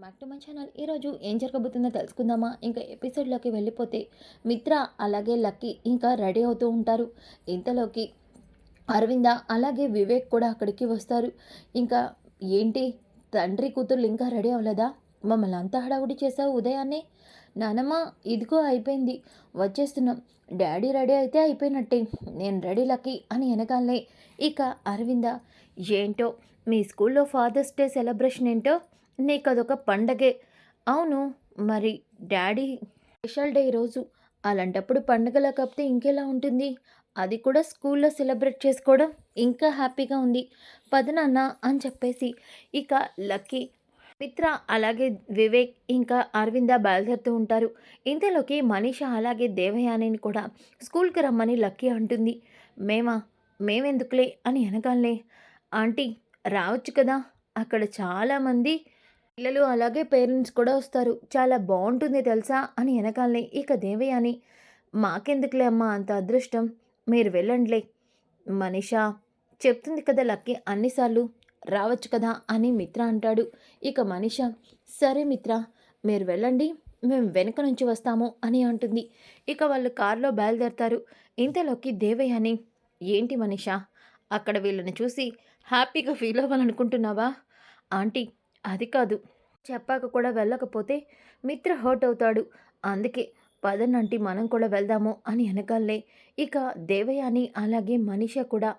Back to my channel. ఈరోజు ఏం జరగబోతుందో తెలుసుకుందామా? ఇంకా ఎపిసోడ్లోకి వెళ్ళిపోతే మిత్ర అలాగే లక్కీ ఇంకా రెడీ అవుతూ ఉంటారు. ఇంతలోకి అరవింద అలాగే వివేక్ కూడా అక్కడికి వస్తారు. ఇంకా ఏంటి? తండ్రి కూతుర్లు ఇంకా రెడీ అవ్వలేదా? మమ్మల్ని అంతా హడావుడి చేసావు ఉదయాన్నే? నానమ్మ ఇదిగో అయిపోయింది. వచ్చేస్తున్నాం. డాడీ రెడీ అయితే అయిపోయినట్టే. నేను రెడీ లక్కీ అని వెనకాలనే ఇక అరవింద ఏంటో? మీ స్కూల్లో ఫాదర్స్ డే సెలబ్రేషన్ ఏంటో? నీకు అదొక పండగే. అవును మరి డాడీ స్పెషల్ డే ఈరోజు. అలాంటప్పుడు పండగలా కాకపోతే ఇంకెలా ఉంటుంది? అది కూడా స్కూల్లో సెలబ్రేట్ చేసుకోవడం ఇంకా హ్యాపీగా ఉంది. పదనాన్న అని చెప్పేసి. ఇక లక్కీ మిత్ర అలాగే వివేక్ ఇంకా అరవింద బయలుదేరుతూ ఉంటారు. ఇంతలోకి మనీష అలాగే దేవయానిని కూడా స్కూల్కి రమ్మని లక్కీ అంటుంది. మేమా? మేమెందుకులే? అని అనగానే ఆంటీ రావచ్చు కదా? అక్కడ చాలామంది పిల్లలు అలాగే పేరెంట్స్ కూడా వస్తారు. చాలా బాగుంటుంది తెలుసా? అని వెనకాలనే ఇక దేవయాని మాకెందుకులే అమ్మా అంత అదృష్టం? మీరు వెళ్ళండిలే. మనిషా చెప్తుంది కదా లక్కీ అన్నిసార్లు. రావచ్చు కదా? అని మిత్ర అంటాడు. ఇక మనిష సరే మిత్ర మీరు వెళ్ళండి. మేము వెనక నుంచి వస్తాము అని అంటుంది. ఇక వాళ్ళు కారులో బయలుదేరతారు. ఇంతలోకి దేవయాని ఏంటి మనిష అక్కడ వీళ్ళని చూసి హ్యాపీగా ఫీల్ అవ్వాలనుకుంటున్నావా? ఆంటీ అది కాదు. చెప్పాక కూడా వెళ్ళకపోతే మిత్ర హర్ట్ అవుతాడు. అందుకే పదనంటి మనం కూడా వెళ్దాము అని వెనకాలే ఇక దేవయాని అలాగే మనీష కూడా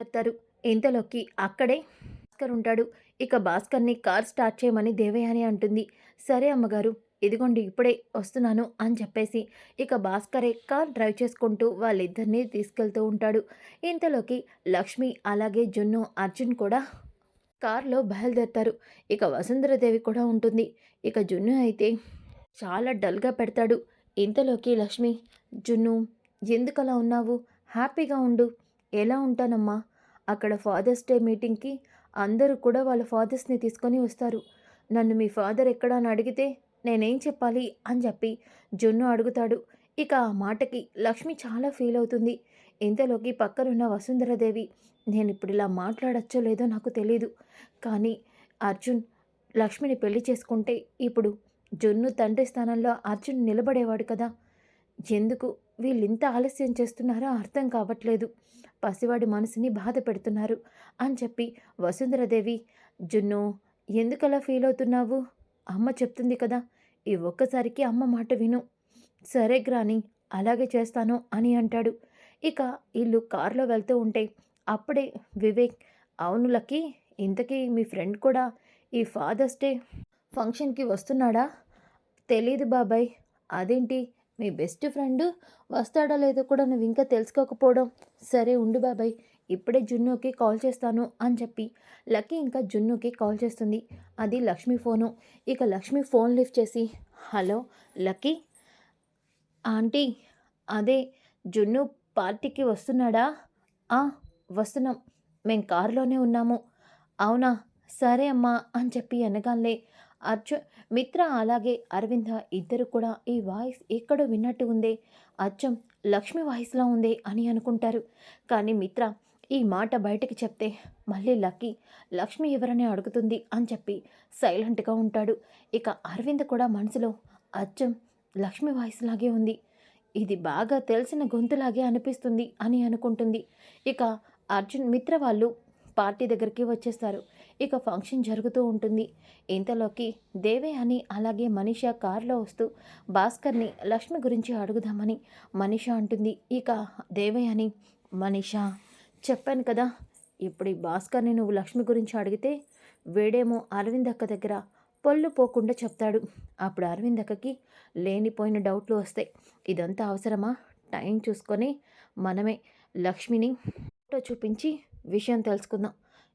చెప్తారు ఇంతలోకి అక్కడే భాస్కర్ ఉంటాడు. ఇక భాస్కర్ని కార్ స్టార్ట్ చేయమని దేవయాని అంటుంది. సరే అమ్మగారు ఇదిగోండి ఇప్పుడే వస్తున్నాను అని చెప్పేసి ఇక భాస్కరే కార్ డ్రైవ్ చేసుకుంటూ వాళ్ళిద్దరినీ తీసుకెళ్తూ ఉంటాడు. ఇంతలోకి లక్ష్మి అలాగే జున్ను అర్జున్ కూడా కార్లో బయలుదేరుతారు. ఇక వసుంధరదేవి కూడా ఉంటుంది. ఇక జున్ను అయితే చాలా డల్గా పెడతాడు. ఇంతలోకి లక్ష్మి జున్ను ఎందుకలా ఉన్నావు? హ్యాపీగా ఉండు. ఎలా ఉంటానమ్మా? అక్కడ ఫాదర్స్ డే మీటింగ్కి అందరూ కూడా వాళ్ళ ఫాదర్స్ని తీసుకొని వస్తారు. నన్ను మీ ఫాదర్ ఎక్కడ అని అడిగితే నేనేం చెప్పాలి? అని చెప్పి జున్ను అడుగుతాడు. ఇక ఆ మాటకి లక్ష్మి చాలా ఫీల్ అవుతుంది. ఇంతలోకి పక్కనున్న వసుంధరదేవి నేను ఇప్పుడు ఇలా మాట్లాడచ్చో లేదో నాకు తెలీదు. కానీ అర్జున్ లక్ష్మిని పెళ్ళి చేసుకుంటే ఇప్పుడు జున్ను తండ్రి స్థానంలో అర్జున్ నిలబడేవాడు కదా. ఎందుకు? వీళ్ళింత ఆలస్యం చేస్తున్నారో అర్థం కావట్లేదు. పసివాడి మనసుని బాధ పెడుతున్నారు అని చెప్పి వసుంధరదేవి జున్ను ఎందుకలా ఫీల్ అవుతున్నావు? అమ్మ చెప్తుంది కదా ఈ ఒక్కసారికి అమ్మ మాట విను. సరే గ్రాని అలాగే చేస్తాను అని అంటాడు. ఇక వీళ్ళు కారులో వెళ్తూ ఉంటే అప్పుడే వివేక్ అవును లక్కీ ఇంతకీ మీ ఫ్రెండ్ కూడా ఈ ఫాదర్స్ డే ఫంక్షన్కి వస్తున్నాడా? తెలీదు బాబాయ్ అదేంటి మీ బెస్ట్ ఫ్రెండ్ వస్తాడా లేదో కూడా నువ్వు ఇంకా తెలుసుకోకపోవడం. సరే ఉండు బాబాయ్ ఇప్పుడే జున్నుకి కాల్ చేస్తాను అని చెప్పి లక్కీ ఇంకా జున్నుకి కాల్ చేస్తుంది. అది లక్ష్మి ఫోను. ఇక లక్ష్మి ఫోన్ లిఫ్ట్ చేసి హలో లక్కీ ఆంటీ అదే జున్ను పార్టీకి వస్తున్నాడా? "ఆ, వస్తున్నాం. మేం కారులోనే ఉన్నాము. అవునా? సరే అమ్మా అని చెప్పి అనగానే అర్జున్ మిత్ర అలాగే అరవింద ఇద్దరు కూడా ఈ వాయిస్ ఎక్కడో విన్నట్టు ఉందే. అచ్చం లక్ష్మి వాయిస్లా ఉందే అని అనుకుంటారు. కానీ మిత్ర ఈ మాట బయటకి చెప్తే మళ్ళీ లక్కీ లక్ష్మి ఎవరని అడుగుతుంది అని చెప్పి సైలెంట్గా ఉంటాడు. ఇక అరవింద్ కూడా మనసులో అచ్చం లక్ష్మి వాయిస్ లాగే ఉంది. ఇది బాగా తెలిసిన గొంతులాగే అనిపిస్తుంది అని అనుకుంటుంది. ఇక అర్జున్ మిత్ర వాళ్ళు పార్టీ దగ్గరికి వచ్చేస్తారు. ఇక ఫంక్షన్ జరుగుతూ ఉంటుంది. ఇంతలోకి దేవే అని అలాగే మనీష కారులో వస్తూ భాస్కర్ని లక్ష్మి గురించి అడుగుదామని మనీష అంటుంది. ఇక దేవే అని మనీష చెప్పాను కదా ఇప్పుడు ఈ భాస్కర్ని నువ్వు లక్ష్మి గురించి అడిగితే వేడేమో అరవింద్ అక్క దగ్గర పళ్ళు పోకుండా చెప్తాడు. అప్పుడు అరవింద్ అక్కకి లేనిపోయిన డౌట్లు వస్తాయి. ఇదంతా అవసరమా? టైం చూసుకొని మనమే లక్ష్మిని ఫోటో చూపించి విషయం తెలుసుకుందాం.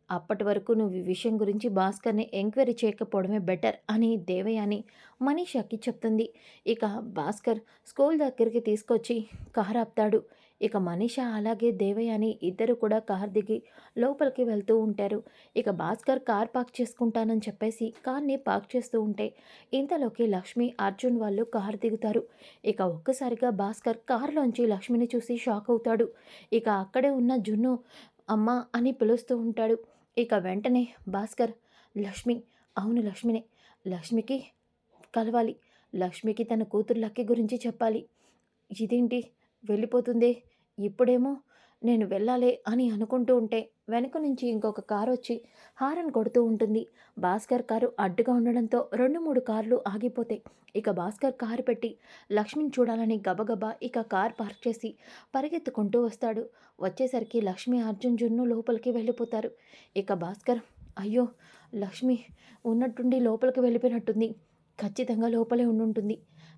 అప్పటి వరకు నువ్వు ఈ విషయం గురించి భాస్కర్ని ఎంక్వైరీ చేయకపోవడమే బెటర్ అని దేవయాని మనీషాకి చెప్తుంది. ఇక భాస్కర్ స్కూల్ దగ్గరికి తీసుకొచ్చి కారు ఆపుతాడు. ఇక మనీష అలాగే దేవయాని ఇద్దరు కూడా కార్ దిగి లోపలికి వెళ్తూ ఉంటారు. ఇక భాస్కర్ కార్ పార్క్ చేసుకుంటానని చెప్పేసి కార్ని పార్క్ చేస్తూ ఉంటే ఇంతలోకి లక్ష్మి అర్జున్ వాళ్ళు కార్ దిగుతారు. ఇక ఒక్కసారిగా భాస్కర్ కారులోంచి లక్ష్మిని చూసి షాక్ అవుతాడు. ఇక అక్కడే ఉన్న జున్ను అమ్మ అని పిలుస్తూ ఉంటాడు. ఇక వెంటనే భాస్కర్ లక్ష్మి అవును లక్ష్మినే లక్ష్మికి కలవాలి. లక్ష్మికి తన కూతురు లక్కి గురించి చెప్పాలి. ఇదేంటి? వెళ్ళిపోతుందే? ఇప్పుడేమో నేను వెళ్ళాలి అని అనుకుంటూ ఉంటే వెనక నుంచి ఇంకొక కారు వచ్చి హారన్ కొడుతూ ఉంటుంది. భాస్కర్ కారు అడ్డుగా ఉండడంతో రెండు మూడు కార్లు ఆగిపోతాయి ఇక భాస్కర్ కారు పెట్టి లక్ష్మిని చూడాలని గబగబా ఇక కార్ పార్క్ చేసి పరిగెత్తుకుంటూ వస్తాడు. వచ్చేసరికి లక్ష్మి అర్జున్ జున్ను లోపలికి వెళ్ళిపోతారు. ఇక భాస్కర్ అయ్యో లక్ష్మి ఉన్నట్టుండి లోపలికి వెళ్ళిపోయినట్టుంది. ఖచ్చితంగా లోపలే ఉండుంటుంది.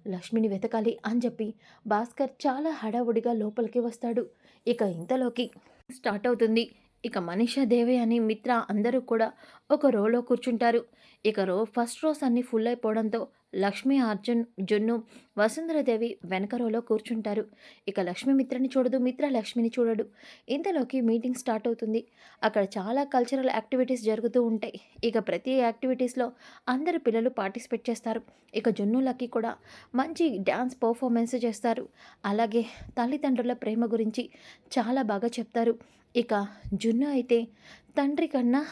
లక్ష్మిని వెతకాలి అని చెప్పి భాస్కర్ చాలా హడావుడిగా లోపలికి వస్తాడు. ఇక ఇంతలోకి స్టార్ట్ అవుతుంది. ఇక మనీషా దేవే అని మిత్ర అందరూ కూడా ఒక రోలో కూర్చుంటారు. ఇక రో ఫస్ట్ రోస్ అన్నీ ఫుల్ అయిపోవడంతో లక్ష్మి అర్జున్ జున్ను వసుంధరదేవి వెనకరోలో కూర్చుంటారు. ఇక లక్ష్మి మిత్రని చూడదు మిత్ర లక్ష్మిని చూడడు. ఇంతలోకి మీటింగ్ స్టార్ట్ అవుతుంది. అక్కడ చాలా కల్చరల్ యాక్టివిటీస్ జరుగుతూ ఉంటాయి. ఇక ప్రతి యాక్టివిటీస్లో అందరు పిల్లలు పార్టిసిపేట్ చేస్తారు. ఇక జున్నులకి కూడా మంచి డ్యాన్స్ పర్ఫార్మెన్స్ చేస్తారు. అలాగే తల్లిదండ్రుల ప్రేమ గురించి చాలా బాగా చెప్తారు. ఇక జున్ను అయితే తండ్రి కన్నా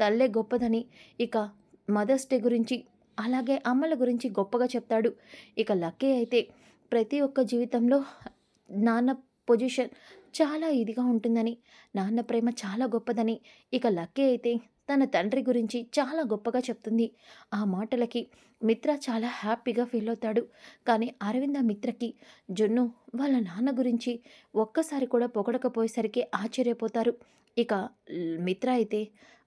తల్లే గొప్పదని ఇక మదర్స్ డే గురించి అలాగే అమ్మల గురించి గొప్పగా చెప్తాడు. ఇక లక్కీ అయితే ప్రతి ఒక్క జీవితంలో నాన్న పొజిషన్ చాలా ఇదిగా ఉంటుందని నాన్న ప్రేమ చాలా గొప్పదని ఇక లక్కీ అయితే తన తండ్రి గురించి చాలా గొప్పగా చెప్తుంది. ఆ మాటలకి మిత్ర చాలా హ్యాపీగా ఫీల్ అవుతాడు. కానీ అరవింద మిత్రకి జున్ను వాళ్ళ నాన్న గురించి ఒక్కసారి కూడా పొగడకపోయేసరికి ఆశ్చర్యపోతారు. ఇక మిత్ర అయితే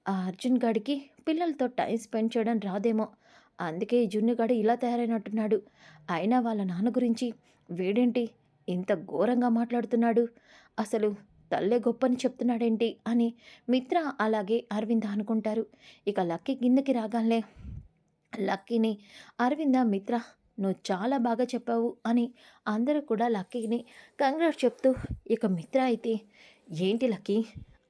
ఆ అర్జున్ గాడికి పిల్లలతో టైం స్పెండ్ చేయడం రాదేమో అందుకే ఈ జున్నుగాడు ఇలా తయారైనట్టున్నాడు. అయినా వాళ్ళ నాన్న గురించి వీడేంటి? ఇంత ఘోరంగా మాట్లాడుతున్నాడు. అసలు తల్లే గొప్పని చెప్తున్నాడేంటి అని మిత్ర అలాగే అరవింద అనుకుంటారు. ఇక లక్కీ కిందకి రాగానే లక్కీని అరవింద మిత్ర నువ్వు చాలా బాగా చెప్పావు అని అందరూ కూడా లక్కీని కంగ్రాట్స్ చెప్తూ ఇక మిత్ర అయితే ఏంటి లక్కీ?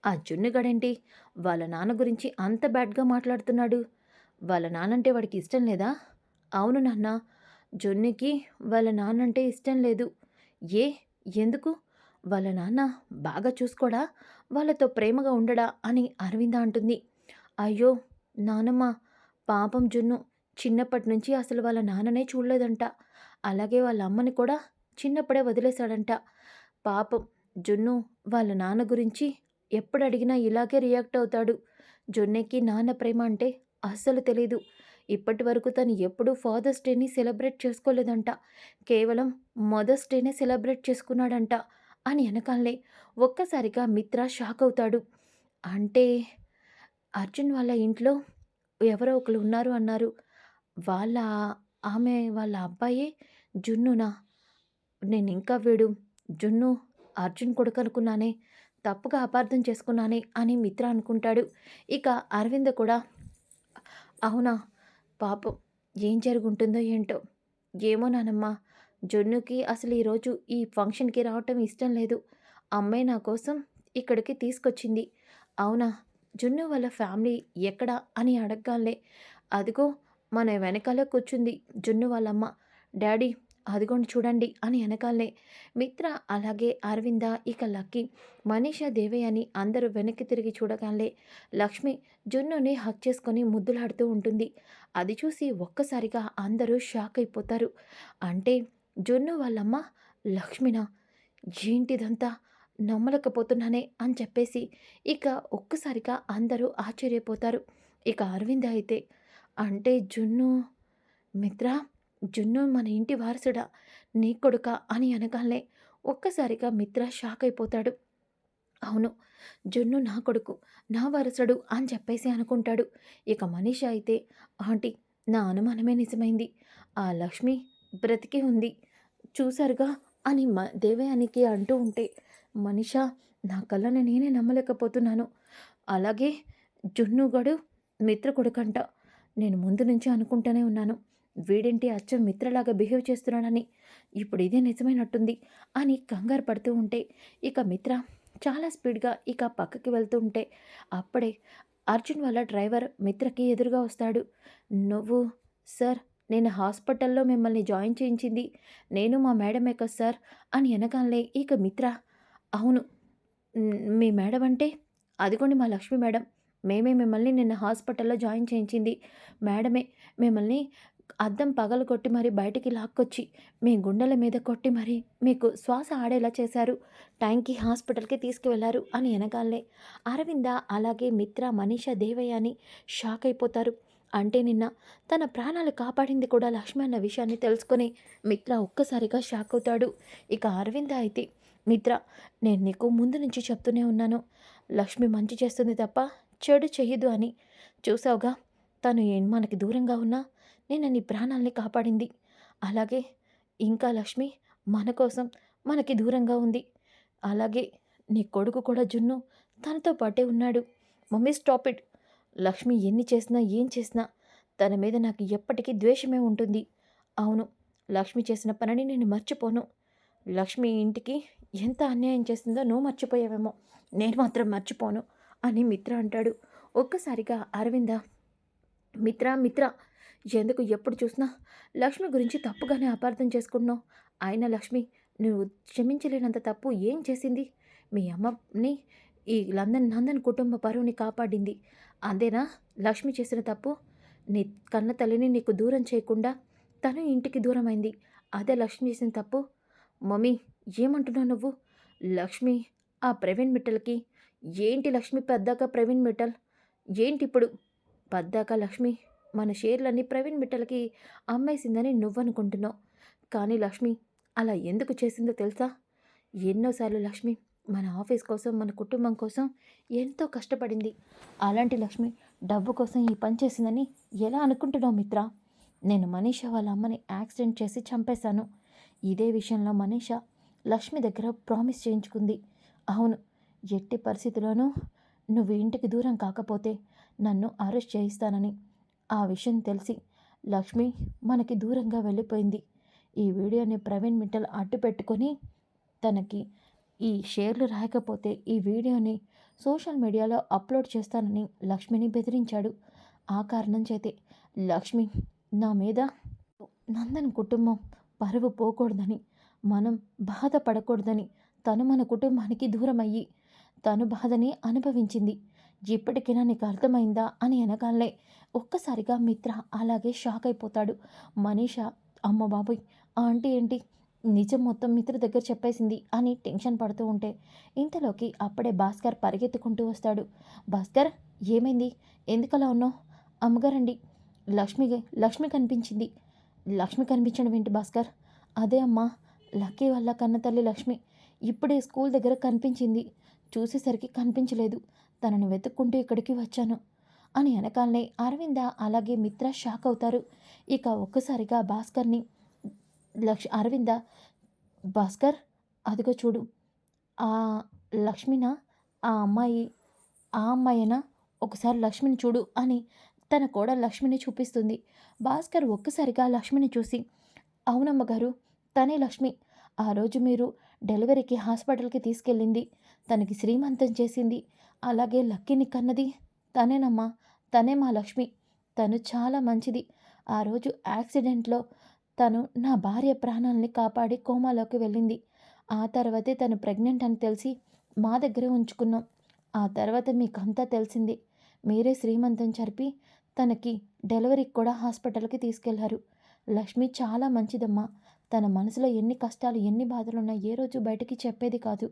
ఆ జున్నుగడేంటి వాళ్ళ నాన్న గురించి అంత బ్యాడ్గా మాట్లాడుతున్నాడు. వాళ్ళ నాన్నంటే వాడికి ఇష్టం లేదా? అవును నాన్న. జొన్నికి వాళ్ళ నాన్నంటే ఇష్టం లేదు. ఏ? ఎందుకు? వాళ్ళ నాన్న బాగా చూసుకోడా? వాళ్ళతో ప్రేమగా ఉండడా? అని అరవింద అంటుంది. అయ్యో! నానమ్మ పాపం జున్ను చిన్నప్పటి నుంచి అసలు వాళ్ళ నాన్ననే చూడలేదంట. అలాగే వాళ్ళ అమ్మని కూడా చిన్నప్పుడే వదిలేశాడంట. పాపం జున్ను వాళ్ళ నాన్న గురించి ఎప్పుడు అడిగినా ఇలాగే రియాక్ట్ అవుతాడు. జొన్నెకి నాన్న ప్రేమ అంటే అస్సలు తెలీదు. ఇప్పటి వరకు తను ఎప్పుడూ ఫాదర్స్ డేని సెలబ్రేట్ చేసుకోలేదంట. కేవలం మదర్స్ డేనే సెలబ్రేట్ చేసుకున్నాడంట అని వెనకాలనే ఒక్కసారిగా మిత్ర షాక్ అవుతాడు. అంటే అర్జున్ వాళ్ళ ఇంట్లో ఎవరో ఒకరు ఉన్నారు అన్నారు. వాళ్ళ ఆమె వాళ్ళ అబ్బాయే జున్నునా? నేను ఇంకా వీడు. జున్ను అర్జున్ కొడుకు అనుకున్నానే. తప్పుగా అపార్థం చేసుకున్నానే అని మిత్ర అనుకుంటాడు. ఇక అరవింద కూడా అవునా? పాపం ఏం జరుగుంటుందో ఏంటో? ఏమో నానమ్మా. జొన్నుకి అసలు ఈరోజు ఈ ఫంక్షన్కి రావటం ఇష్టం లేదు. అమ్మాయి నా కోసం ఇక్కడికి తీసుకొచ్చింది. అవునా? జున్ను వాళ్ళ ఫ్యామిలీ ఎక్కడ అని అడగగానే అదిగో మన వెనకాల కూర్చుంది జున్ను వాళ్ళమ్మ. డాడీ అదిగోండి చూడండి అని వెనకాలనే మిత్ర అలాగే అరవింద ఇక లక్కీ మనీషా దేవి అని అందరూ వెనక్కి తిరిగి చూడగానే లక్ష్మి జున్నుని హక్ చేసుకొని ముద్దులాడుతూ ఉంటుంది. అది చూసి ఒక్కసారిగా అందరూ షాక్ అయిపోతారు. అంటే జున్ను వాళ్ళమ్మ లక్ష్మినా? ఏంటిదంతా? నమ్మలేకపోతున్నానే అని చెప్పేసి ఇక ఒక్కసారిగా అందరూ ఆశ్చర్యపోతారు. ఇక అరవింద అయితే అంటే జున్ను మిత్ర జున్ను మన ఇంటి వారసుడా నీ కొడుక అని అనగానే ఒక్కసారిగా మిత్ర షాక్ అయిపోతాడు అవును జున్ను నా కొడుకు నా వారసుడు అని చెప్పేసి అనుకుంటాడు. ఇక మనీష అయితే ఆంటీ నా అనుమానమే నిజమైంది. ఆ లక్ష్మి బ్రతికి ఉంది. చూసారుగా అని మ దేవయానికి అంటూ ఉంటే మనిష నా కళ్ళని నేనే నమ్మలేకపోతున్నాను. అలాగే జున్నుగడు మిత్ర కొడుకంట. నేను ముందు నుంచి అనుకుంటూనే ఉన్నాను. వీడేంటి అచ్చం మిత్రలాగా బిహేవ్ చేస్తున్నాడని ఇప్పుడు ఇదే నిజమైనట్టుంది అని కంగారు పడుతూ ఉంటే ఇక మిత్ర చాలా స్పీడ్గా ఇక పక్కకి వెళ్తూ ఉంటే అప్పుడే అర్జున్ వాళ్ళ డ్రైవర్ మిత్రకి ఎదురుగా వస్తాడు. నువ్వు సార్ నేను హాస్పిటల్లో మిమ్మల్ని జాయిన్ చేయించింది. నేను మా మేడమే కదా సార్ అని అనగానే ఇక మిత్ర అవును మీ మేడం అంటే? అదిగోండి మా లక్ష్మి మేడం. మేమే మిమ్మల్ని నిన్న హాస్పిటల్లో జాయిన్ చేయించింది. మేడమే మిమ్మల్ని అద్దం పగలు కొట్టి మరీ బయటికి లాక్కొచ్చి మీ గుండెల మీద కొట్టి మరి మీకు శ్వాస ఆడేలా చేశారు. టైంకి హాస్పిటల్కి తీసుకువెళ్ళారు అని వెనకాలే అరవింద అలాగే మిత్ర మనీషా దేవయ్య అని షాక్ అయిపోతారు. అంటే నిన్న తన ప్రాణాలు కాపాడింది కూడా లక్ష్మి అన్న విషయాన్ని తెలుసుకొని మిత్ర ఒక్కసారిగా షాక్ అవుతాడు. ఇక అరవింద అయితే మిత్ర నేను నీకు ముందు నుంచి చెప్తూనే ఉన్నాను. లక్ష్మి మంచి చేస్తుంది తప్ప చెడు చెయ్యదు అని. చూసావుగా తను ఏం మనకి దూరంగా ఉన్నా నేను నీ ప్రాణాల్ని కాపాడింది. అలాగే ఇంకా లక్ష్మి మన కోసం మనకి దూరంగా ఉంది. అలాగే నీ కొడుకు కూడా జున్ను తనతో పాటే ఉన్నాడు. Mummy stop it. లక్ష్మి ఎన్ని చేసినా ఏం చేసినా తన మీద నాకు ఎప్పటికీ ద్వేషమే ఉంటుంది. అవును లక్ష్మి చేసిన పనిని నేను మర్చిపోను. లక్ష్మి ఇంటికి ఎంత అన్యాయం చేసిందో నువ్వు మర్చిపోయావేమో. నేను మాత్రం మర్చిపోను అని మిత్ర అంటాడు. ఒక్కసారిగా అరవింద మిత్ర మిత్ర ఎందుకు ఎప్పుడు చూసినా లక్ష్మి గురించి తప్పుగానే అపార్థం చేసుకుంటున్నావు. ఆయన లక్ష్మి నువ్వు క్షమించలేనంత తప్పు ఏం చేసింది? మీ అమ్మని ఈ లందన్ నందన్ కుటుంబ పరువుని కాపాడింది. అందేనా లక్ష్మి చేసిన తప్పు? నీ కన్న తల్లిని నీకు దూరం చేయకుండా తను ఇంటికి దూరమైంది. అదే లక్ష్మి చేసిన తప్పు? మమ్మీ ఏమంటున్నావు నువ్వు? లక్ష్మి ఆ ప్రవీణ్ మిట్టల్కి ఏంటి లక్ష్మి పెద్దాక ప్రవీణ్ మిట్టల్? ఏంటి ఇప్పుడు? పద్దాక లక్ష్మి మన షేర్లన్నీ ప్రవీణ్ మిట్టలకి అమ్మేసిందని నువ్వనుకుంటున్నావు. కానీ లక్ష్మి అలా ఎందుకు చేసిందో తెలుసా? ఎన్నోసార్లు లక్ష్మి మన ఆఫీస్ కోసం మన కుటుంబం కోసం ఎంతో కష్టపడింది. అలాంటి లక్ష్మి డబ్బు కోసం ఈ పని చేసిందని ఎలా అనుకుంటున్నావు మిత్ర? నేను మనీష వాళ్ళ అమ్మని యాక్సిడెంట్ చేసి చంపేశాను. ఇదే విషయంలో మనీష లక్ష్మి దగ్గర ప్రామిస్ చేయించుకుంది. అవును ఎట్టి పరిస్థితిలోనూ నువ్వు ఇంటికి దూరం కాకపోతే నన్ను అరెస్ట్ చేయిస్తానని. ఆ విషయం తెలిసి లక్ష్మి మనకి దూరంగా వెళ్ళిపోయింది. ఈ వీడియోని ప్రవీణ్ మిట్టల్ అడ్డు పెట్టుకొని తనకి ఈ షేర్లు రాయకపోతే ఈ వీడియోని సోషల్ మీడియాలో అప్లోడ్ చేస్తానని లక్ష్మిని బెదిరించాడు. ఆ కారణం చేతే లక్ష్మి నా మీద నందన్ కుటుంబం పరువు పోకూడదని మనం బాధపడకూడదని తను మన కుటుంబానికి దూరం అయ్యి తను బాధని అనుభవించింది. ఇప్పటికైనా నీకు అర్థమైందా అని వెనకాలే ఒక్కసారిగా మిత్ర అలాగే షాక్ అయిపోతాడు. మనీషా అమ్మ బాబోయ్ ఆంటీ ఏంటి? నిజం మొత్తం మిత్ర దగ్గర చెప్పేసింది అని టెన్షన్ పడుతూ ఉంటే ఇంతలోకి అప్పుడే భాస్కర్ పరిగెత్తుకుంటూ వస్తాడు. భాస్కర్ ఏమైంది? ఎందుకలా ఉన్నావు? అమ్మగారండి లక్ష్మి లక్ష్మి కనిపించింది. లక్ష్మి కనిపించడం ఏంటి భాస్కర్? అదే అమ్మా లక్కీ వల్ల కన్న తల్లి లక్ష్మి ఇప్పుడే స్కూల్ దగ్గర కనిపించింది. చూసేసరికి కనిపించలేదు. తనని వెతుక్కుంటూ ఇక్కడికి వచ్చాను. అని వెనకాలనే అరవింద అలాగే మిత్ర షాక్ అవుతారు. ఇక ఒక్కసారిగా భాస్కర్ని లక్ష్ అరవింద భాస్కర్ అదిగో చూడు ఆ లక్ష్మిన ఆ అమ్మాయి ఆ అమ్మాయినా ఒకసారి లక్ష్మిని చూడు అని తన కూడా లక్ష్మిని చూపిస్తుంది. భాస్కర్ ఒక్కసారిగా లక్ష్మిని చూసి అవునమ్మ గారు తనే లక్ష్మి. ఆ రోజు మీరు డెలివరీకి హాస్పిటల్కి తీసుకెళ్ళింది తనకి శ్రీమంతం చేసింది అలాగే లక్కీని కన్నది తనేనమ్మా తనే మా లక్ష్మి. తను చాలా మంచిది. ఆ రోజు యాక్సిడెంట్లో తను నా భార్య ప్రాణాలని కాపాడి కోమాలోకి వెళ్ళింది. ఆ తర్వాతే తను ప్రెగ్నెంట్ అని తెలిసి మా దగ్గరే ఉంచుకున్నాం. ఆ తర్వాత మీకంతా తెలిసింది. మీరే శ్రీమంతం జరిపి తనకి డెలివరీకి కూడా హాస్పిటల్కి తీసుకెళ్ళారు. లక్ష్మి చాలా మంచిదమ్మా. తన మనసులో ఎన్ని కష్టాలు ఎన్ని బాధలున్నా ఏ రోజు బయటికి చెప్పేది కాదు.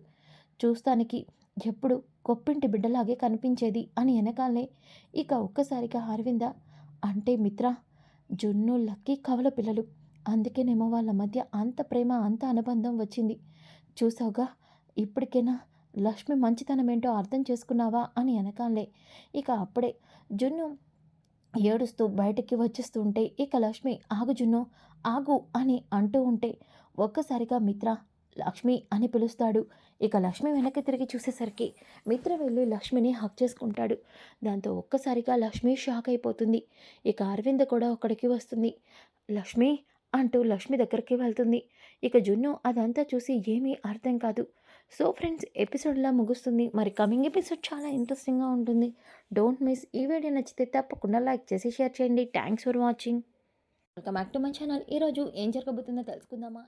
చూస్తానికి ఎప్పుడు గొప్పింటి బిడ్డలాగే కనిపించేది అని వెనకాలే ఇక ఒక్కసారిగా అరవింద అంటే మిత్ర జున్ను లక్కి కవల పిల్లలు. అందుకేనేమో వాళ్ళ మధ్య అంత ప్రేమ అంత అనుబంధం వచ్చింది. చూసావుగా ఇప్పటికైనా లక్ష్మి మంచితనం ఏంటో అర్థం చేసుకున్నావా? అని వెనకాలే ఇక అప్పుడే జున్ను ఏడుస్తూ బయటికి వచ్చేస్తూ ఉంటే ఇక లక్ష్మి ఆగు జున్ను ఆగు అని అంటూ ఉంటే ఒక్కసారిగా మిత్ర లక్ష్మి అని పిలుస్తాడు. ఇక లక్ష్మి వెనక్కి తిరిగి చూసేసరికి మిత్ర వెళ్ళి లక్ష్మిని హక్ చేసుకుంటాడు. దాంతో ఒక్కసారిగా లక్ష్మి షాక్ అయిపోతుంది. ఇక అరవింద్ కూడా అక్కడికి వస్తుంది. లక్ష్మి అంటూ లక్ష్మి దగ్గరికి వెళ్తుంది. ఇక జున్ను అదంతా చూసి ఏమీ అర్థం కాదు. సో ఫ్రెండ్స్ ఎపిసోడ్లా ముగుస్తుంది. మరి కమింగ్ ఎపిసోడ్ చాలా ఇంట్రెస్టింగ్గా ఉంటుంది. డోంట్ మిస్ ఈ వీడియో నచ్చితే తప్పకుండా లైక్ చేసి షేర్ చేయండి. Thanks for watching welcome back to my channel ఈరోజు ఏం జరగబోతుందో తెలుసుకుందామా?